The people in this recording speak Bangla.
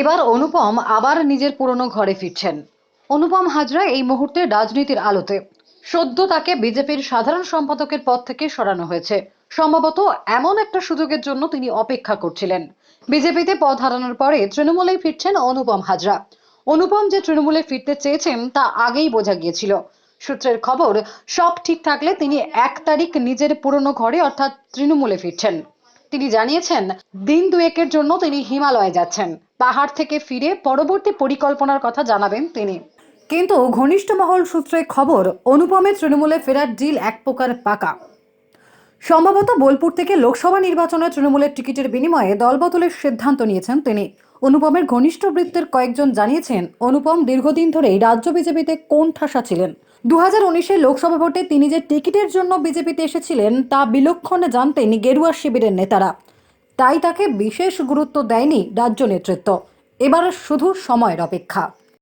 এবার অনুপম আবার নিজের পুরনো ঘরে ফিরছেন। অনুপম হাজরা এই মুহূর্তে রাজনীতির আলোতে। সদ্য তাকে বিজেপির সাধারণ সম্পাদকের পদ থেকে সরানো হয়েছে। সম্ভবত এমন একটা সুযোগের জন্য তিনি অপেক্ষা করছিলেন। বিজেপিতে পদ হারানোর পরে তৃণমূলেই ফিরছেন অনুপম হাজরা। অনুপম যে তৃণমূলে ফিরতে চেয়েছেন তা আগেই বোঝা গিয়েছিল। সূত্রের খবর, সব ঠিক থাকলে তিনি এক তারিখ নিজের পুরনো ঘরে অর্থাৎ তৃণমূলে ফিরছেন। তিনি জানিয়েছেন, দিন দুয়েকের জন্য তিনি হিমালয়ে যাচ্ছেন। পাহাড় থেকে ফিরে পরবর্তী পরিকল্পনার কথা জানাবেন তিনি। কিন্তু ঘনিষ্ঠ মহল সূত্রে খবর অনুপমের তৃণমূলে ফেরার ডিল এক প্রকার পাকা। সম্ভবত বোলপুর থেকে লোকসভা নির্বাচনে তৃণমূলের টিকিটের বিনিময়ে দলবদলের সিদ্ধান্ত নিয়েছেন তিনি। অনুপমের ঘনিষ্ঠ বৃত্তের কয়েকজন জানিয়েছেন, অনুপম দীর্ঘদিন ধরেই রাজ্য বিজেপিতে কোন ঠাসা ছিলেন। দু হাজার উনিশের লোকসভা ভোটে তিনি যে টিকিটের জন্য বিজেপিতে এসেছিলেন, তা বিলক্ষণে জানতেন গেরুয়া শিবিরের নেতারা। তাই তাকে বিশেষ গুরুত্ব দেয়নি রাজ্য নেতৃত্ব। এবার শুধু সময়ের অপেক্ষা।